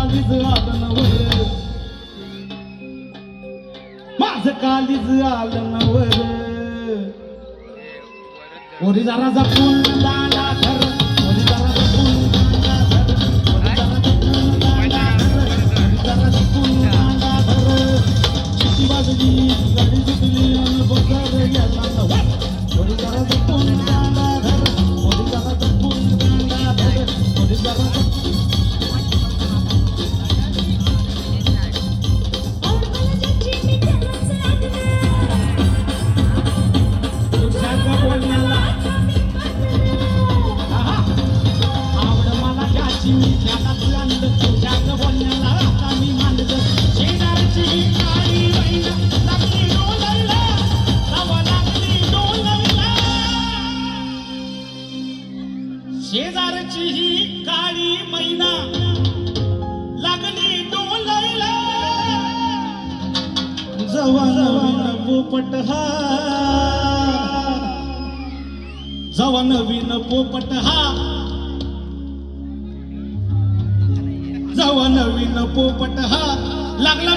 कालीज आलं नवर माझं कालीज आलं नवर ओरी जरा जपून दांडा धर. ओरी जरा जपून दांडा धर. ही काळी मैना लागली डोलायला. जवान पोपट हा जवा नवीन पोपट हा जवा नवीन पोपट हा लागला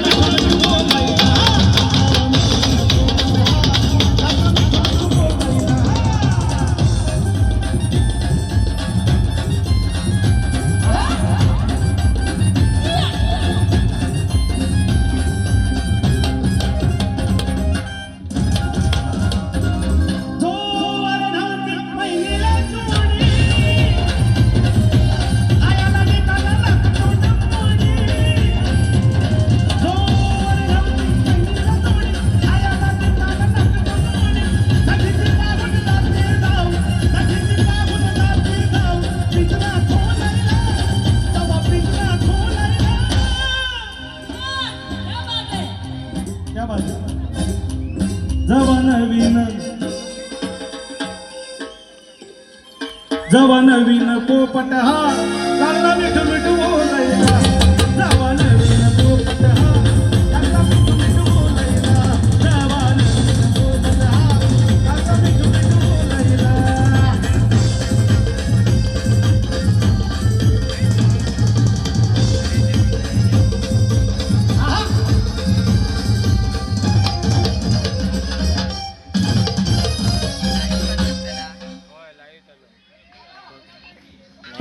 क्या बात जवा नवीन जवा नवीन पोपट हा लागला मिठू मिठू बोलायला.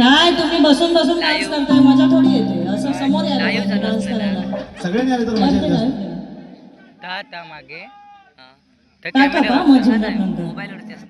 काय तुम्ही बसून बसून डान्स करताय? मजा थोडी येते. असं समोर यायला डान्स करायला. सगळ्यांनी आले तर मजा करते येते. काय? असं. दहा मागे. काय मोबाईलवरती असतं